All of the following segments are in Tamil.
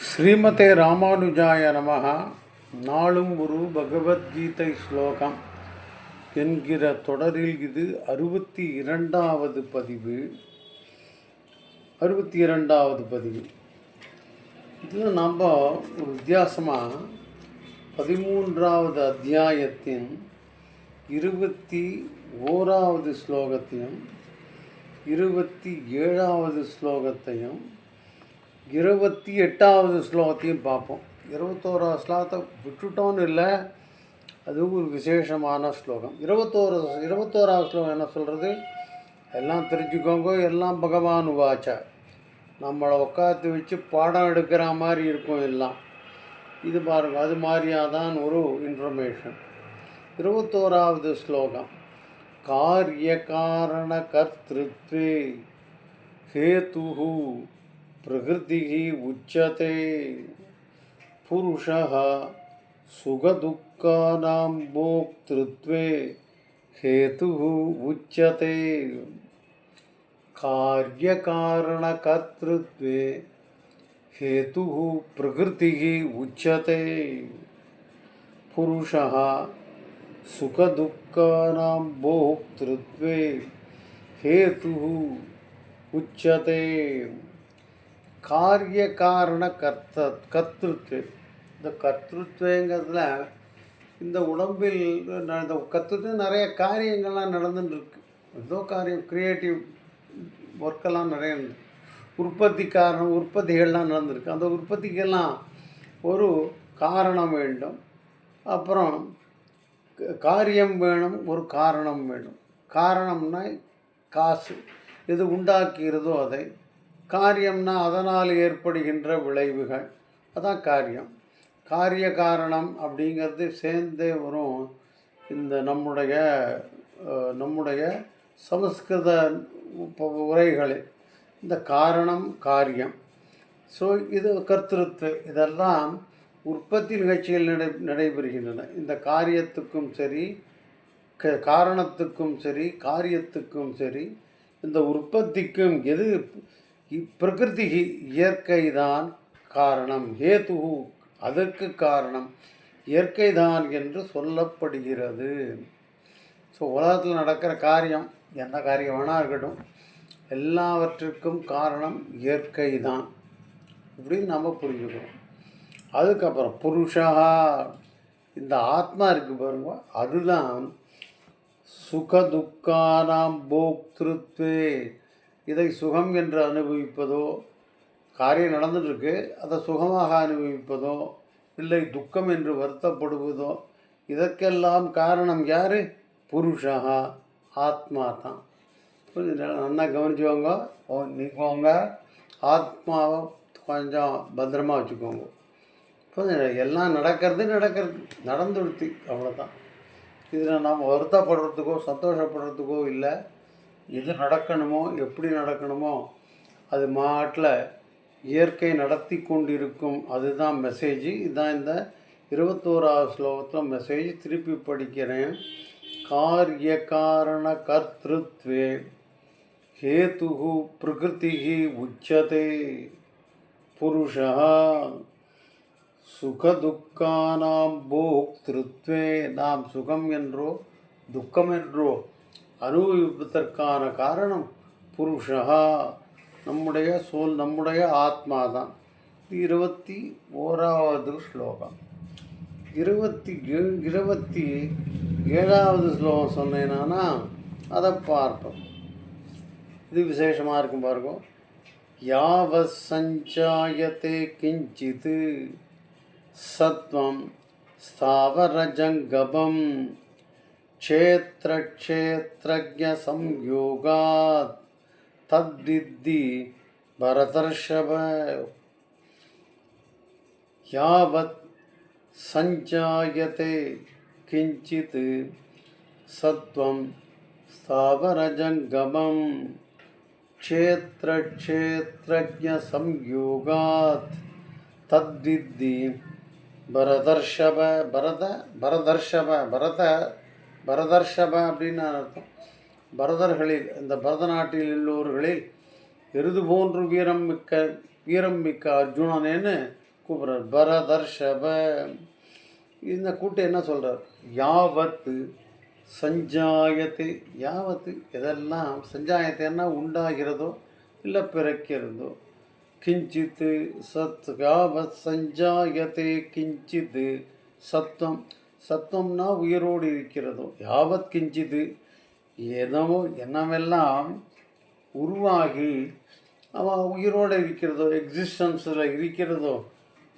ஸ்ரீமதே ராமானுஜாய நமः நாளும் ஒரு பகவத்கீதை ஸ்லோகம் என்கிற தொடரில் இது அறுபத்தி இரண்டாவது பதிவு. அறுபத்தி இரண்டாவது பதிவு. இதில் நம்ம ஒரு வித்தியாசமாக பதிமூன்றாவது அத்தியாயத்தின் இருபத்தி ஓராவது ஸ்லோகத்தையும் இருபத்தி ஏழாவது ஸ்லோகத்தையும் இருபத்தி எட்டாவது ஸ்லோகத்தையும் பார்ப்போம். இருபத்தோராவது ஸ்லோகத்தை விட்டுட்டோன்னு இல்லை அதுவும் ஒரு விசேஷமான ஸ்லோகம். இருபத்தோரு இருபத்தோராவது ஸ்லோகம் என்ன சொல்கிறது எல்லாம் தெரிஞ்சுக்கோங்க எல்லாம் பகவான் உவாச்ச நம்மளை உட்காந்து வச்சு பாடம் எடுக்கிற மாதிரி இருக்கும் எல்லாம். இது பாருங்க அது மாதிரியாக தான் ஒரு இன்ஃபர்மேஷன் இருபத்தோராவது ஸ்லோகம். காரிய காரண கர்த்திருத்வே ஹேதுஹூ. प्रकृतिः उच्यते। पुरुषः सुखदुःखानां भोक्तृत्वे हेतुः उच्यते। कार्यकारणकर्तृत्वे हेतुः प्रकृतिः उच्यते। पुरुषः सुखदुःखानां भोक्तृत्वे हेतुः उच्यते। காரிய காரண கர்த்த கர்த்திருத்து. இந்த கர்த்திருத்துவங்கிறதுல இந்த உடம்பில் ந- இந்த கற்றுட்டு நிறைய காரியங்கள்லாம் நடந்துட்டுருக்கு. ஏதோ காரியம் க்ரியேட்டிவ் ஒர்க்கெல்லாம் நிறைய உற்பத்தி காரணம் உற்பத்திகள்லாம் நடந்திருக்கு. அந்த உற்பத்திக்கெல்லாம் ஒரு காரணம் வேண்டும். அப்புறம் காரியம் வேணும் ஒரு காரணம் வேணும். காரணம்னா காசு. எது உண்டாக்குகிறதோ அதை காரியம்னா அதனால் ஏற்படுகின்ற விளைவுகள். அதான் காரியம். காரிய காரணம் அப்படிங்கிறது சேர்ந்தே வரும் இந்த நம்முடைய நம்முடைய சமஸ்கிருத உரைகளில். இந்த காரணம் காரியம். ஸோ இது கர்த்திருத்து. இதெல்லாம் உற்பத்தி நிகழ்ச்சிகள் நடை நடைபெறுகின்றன. இந்த காரியத்துக்கும் சரி க காரணத்துக்கும் சரி காரியத்துக்கும் சரி இந்த உற்பத்திக்கும் எது பிரகிருதி இயற்கை தான் காரணம் ஹேது அதற்கு காரணம். இயற்கை தான் என்று சொல்லப்படுகிறது. ஸோ உலகத்தில் நடக்கிற காரியம் எந்த காரியம் வேணால் இருக்கட்டும் எல்லாவற்றிற்கும் காரணம் இயற்கை தான் இப்படின்னு நம்ம புரிஞ்சுக்கிறோம் அதுக்கப்புறம் புருஷா இந்த ஆத்மா இருக்கு பாருங்க அதுதான் சுகதுக்கானாம் போக்திருத்வே இதை சுகம் என்று அனுபவிப்பதோ காரியம் நடந்துட்டுருக்கு அதை சுகமாக அனுபவிப்பதோ இல்லை துக்கம் என்று வருத்தப்படுவதோ இதற்கெல்லாம் காரணம் யார்? புருஷா ஆத்மா தான் நல்லா கவனிச்சுக்கோங்க. நிற்குவாங்க ஆத்மாவை கொஞ்சம் பத்திரமா வச்சுக்கோங்க. கொஞ்சம் எல்லாம் நடக்கிறது நடக்கிறது. நடந்துடுத்து அவ்வளோதான் இதில் நாம் வருத்தப்படுறதுக்கோ சந்தோஷப்படுறதுக்கோ இல்லை. எது நடக்கணுமோ எப்படி நடக்கணுமோ அது மாட்டில் இயற்கை நடத்தி கொண்டிருக்கும் அதுதான் மெசேஜ் இதுதான் இந்த இருபத்தோராவது ஸ்லோகத்தில் மெசேஜ் திருப்பி படிக்கிறேன். காரிய காரண கர்த்திருத்வே ஹேதுகு பிரகிருதிः உச்சதே. புருஷः சுகதுக்கானாம் போக்திருத்வே. நாம் சுகம் என்றோ துக்கம் என்றோ அனுபவிப்பதற்கான காரணம் புருஷா. நம்முடைய சோல் நம்முடைய ஆத்மா தான் இருபத்தி ஓராவது ஸ்லோகம். இருபத்தி ஏழு இருபத்தி ஏழாவது ஸ்லோகம் சொன்னேன்னா அதை பார்ப்போம். இது விசேஷமாக இருக்கும் பாருங்க. யாவத் சஞ்சாயத்தே கிஞ்சித் சத்வம் ஸ்தாவரஜங்கபம் क्षेत्र क्षेत्र संयोगा तद्विद्धि भरतर्षभ यावत् सञ्जायते किञ्चित् क्षेत्र क्षेत्र संयोगा तद्विद्धि भरदर्षभ भरत भरदर्षभ भरत பரதர்ஷப அப்படின்னு அர்த்தம். பரதர்களில் இந்த பரதநாட்டில் உள்ளவர்களில் எருது போன்று வீரம் மிக்க வீரம் மிக்க அர்ஜுனனேன்னு கூப்பிட்றார். பரதர்ஷப. இந்த கூட்டம் என்ன சொல்கிறார் யாவத்து சஞ்சாயத்து யாவத்து எதெல்லாம் சஞ்சாயத்தைன்னா உண்டாகிறதோ இல்லை பிறக்கிறதோ கிஞ்சித்து சத் யாவத் சஞ்சாயத்தே கிஞ்சித்து சத்தம் சத்தம்னா உயிரோடு இருக்கிறதோ? யாவத் கிஞ்சிது? ஏதோ என்னவெல்லாம் உருவாகி அவன் உயிரோடு இருக்கிறதோ எக்ஸிஸ்டன்ஸில் இருக்கிறதோ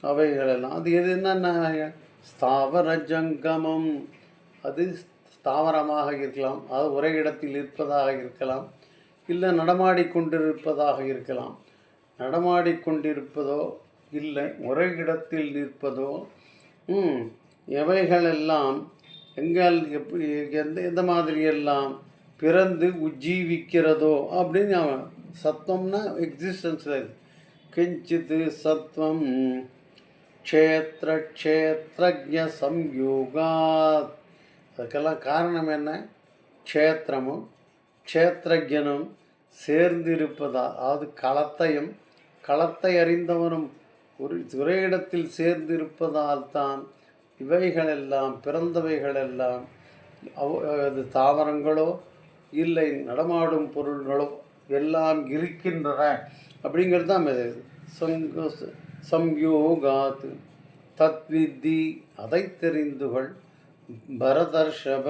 அவைகளெல்லாம். அது எது என்னென்ன? ஸ்தாவர ஜங்கமம். அது ஸ்தாவரமாக இருக்கலாம். அது ஒரே இடத்தில் இருப்பதாக இருக்கலாம். இல்லை நடமாடிக்கொண்டிருப்பதாக இருக்கலாம். நடமாடிக்கொண்டிருப்பதோ இல்லை ஒரே இடத்தில் நிற்பதோ எவைகளெல்லாம் எங்கள் எப்படி எந்த எந்த மாதிரியெல்லாம் பிறந்து உஜ்ஜீவிக்கிறதோ அப்படின்னு அவன் சத்தம்னா எக்ஸிஸ்டன்ஸில் கிஞ்சித்து சத்வம் க்ஷேத்திர க்ஷேத்ரஜ சம்யோகாத். அதுக்கெல்லாம் காரணம் என்ன? க்ஷேத்திரமும் க்ஷேத்திரஜனும் சேர்ந்திருப்பதா அதாவது களத்தையும் களத்தை அறிந்தவனும் ஒரு ஒரே இடத்தில் சேர்ந்திருப்பதால் தான் இவைகளெல்லாம் பிறந்தவைகளெல்லாம் அவ- அது தாவரங்களோ இல்லை நடமாடும் பொருள்களோ எல்லாம் இருக்கின்றன அப்படிங்கிறது தான் இது. சங்க தத்விதி தத்வித்தி அதை தெரிந்துகள். பரதர்ஷப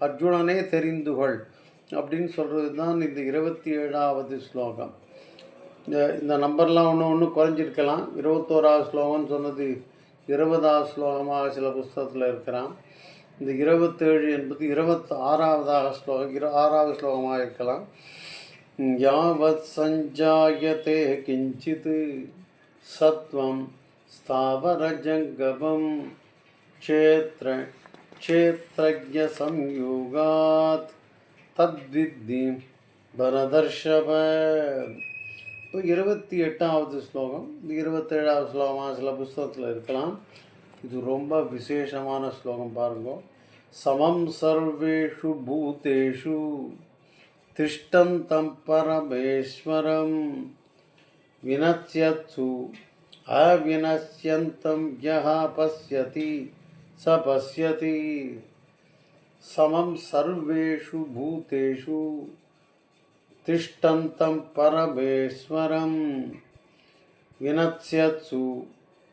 அர்ஜுனனே தெரிந்துகள் அப்படின்னு சொல்கிறது தான் இந்த இருபத்தி ஏழாவது ஸ்லோகம். இந்த இந்த நம்பர்லாம் ஒன்று ஒன்று குறைஞ்சிருக்கலாம். இருபத்தோராவது ஸ்லோகம்னு சொன்னது இருபதாவது ஸ்லோகமாக சில புஸ்தகத்தில் இருக்கிறான். இந்த இருபத்தேழு என்பது இருபத்தி ஆறாவதாக ஸ்லோகம் இரு ஆறாவது ஸ்லோகமாக இருக்கலாம். யாவத் சஞ்சாயத்தே கிஞ்சித் சத்வம் ஸ்தாவர ஜங்கமம் க்ஷேத்ர க்ஷேத்ரஜ சம்யோகாத் தத்வித்தி பரதர்ஷப இப்போ இருபத்தி எட்டாவது ஸ்லோகம் இந்த இருபத்தேழாவது ஸ்லோகமாக சில புஸ்தகத்தில் இருக்கலாம் இது ரொம்ப விசேஷமான ஸ்லோகம் பாருங்க சமம் சர்வேஷு பூத்தேஷு திஷ்டந்தம் பரமேஸ்வரம் వినశ్యత్సు అవినశ్యంతం యహ పశ్యతి స పశ్యతి సమం సర్వేషు భూతేషు तिष्ठन्तं परमेश्वरं विनश्यत्सु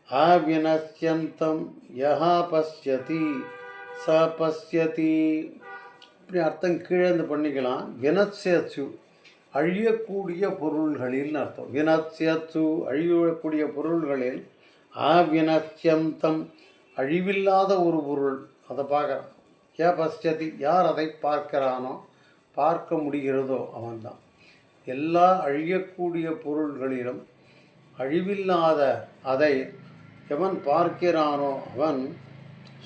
अविनश्यन्तं यः पश्यति स பஸ்யதி இப்படி அர்த்தம் கீழேந்து பண்ணிக்கலாம் வினத்யச்சு அழியக்கூடிய பொருள்களில்னு அர்த்தம் வினத்யச்சு அழியக்கூடிய பொருள்களில் அவினத்யந்தம் அழிவில்லாத ஒரு பொருள் அதை பார்க்குறான் ஏ பஸ்யதி யார் அதை பார்க்கிறானோ பார்க்க முடிகிறதோ அவன்தான். எல்லா அழியக்கூடிய பொருள்களிலும் அழிவில்லாத அதை எவன் பார்க்கிறானோ அவன்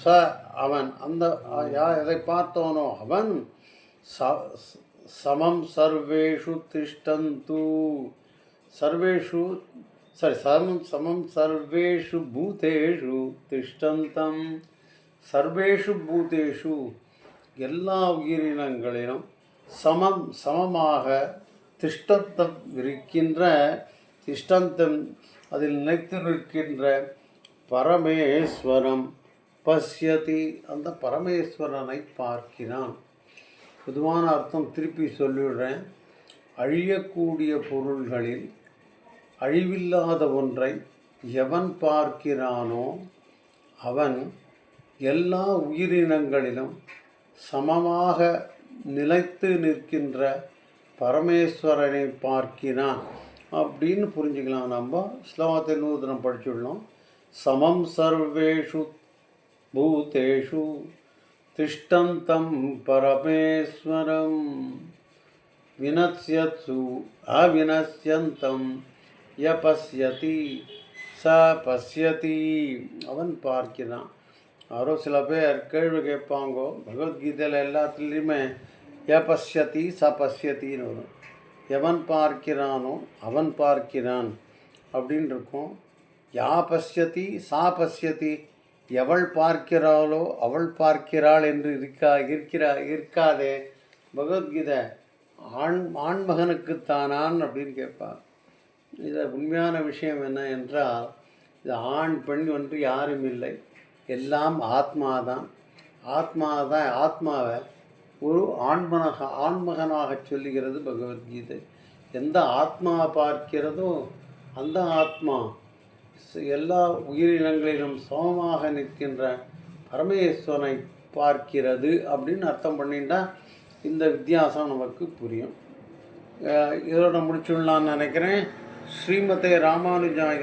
ச அவன் அந்த யா எதை பார்த்தோனோ அவன் ச சமம் சர்வேஷு திஷ்டந்து. சர்வேஷு சாரி சமம் சமம் சர்வேஷு பூதேஷு திஷ்டந்தம். சர்வேஷு பூதேஷு எல்லா உயிரினங்களிலும் சமம் சமமாக திஷ்டத்தம் இருக்கின்ற திஷ்டந்தம் அதில் நிலைத்து நிற்கின்ற பரமேஸ்வரம் பசியதி. அந்த பரமேஸ்வரனை பார்க்கிறான். பொதுவான அர்த்தம் திருப்பி சொல்லிவிடுறேன் அழியக்கூடிய பொருள்களில் அழிவில்லாத ஒன்றை எவன் பார்க்கிறானோ அவன் எல்லா உயிரினங்களிலும் சமமாக நிலைத்து நிற்கின்ற பரமேஸ்வரனை பார்க்கிறான் அப்படின்னு புரிஞ்சுக்கலாம் நம்ம. ஸ்லோகத்தை நூதனம் படிச்சுடணும். சமம் சர்வேஷு பூதேஷு திஷ்டந்தம் பரமேஸ்வரம். வினத்யத்சு அவினஸ்யந்தம் ய பசியதி ச பசியதி அவன் பார்க்கிறான். யாரோ சில பேர் கேள்வி கேட்பாங்கோ பகவத்கீதையில் எல்லாத்துலேயுமே ய பசியத்தி ச பசியத்தின்னு வரும். எவன் பார்க்கிறானோ அவன் பார்க்கிறான். அப்படின்னு இருக்கும் யா பசியத்தி சா பசியத்தி எவள் பார்க்கிறாளோ அவள் பார்க்கிறாள் என்று இருக்கா இருக்கிறா இருக்காதே. பகவத்கீதை ஆண் ஆண்மகனுக்குத்தானான் அப்படின்னு கேட்பார். இதில் உண்மையான விஷயம் என்ன என்றால் இது ஆண் பெண் என்று யாரும் இல்லை. எல்லாம் ஆத்மா தான் ஆத்மா தான் ஆத்மாவை ஒரு ஆண்மனாக ஆண்மகனாக சொல்லுகிறது பகவத்கீதை. எந்த ஆத்மா பார்க்கிறதோ அந்த ஆத்மா எல்லா உயிரினங்களிலும் சமமாக நிற்கின்ற பரமேஸ்வரனை பார்க்கிறது அப்படின்னு அர்த்தம் பண்ணிட்டா இந்த வித்தியாசம் நமக்கு புரியும். இதோட முடிச்சுடலான்னு நினைக்கிறேன். ஸ்ரீமதே ராமானுஜாய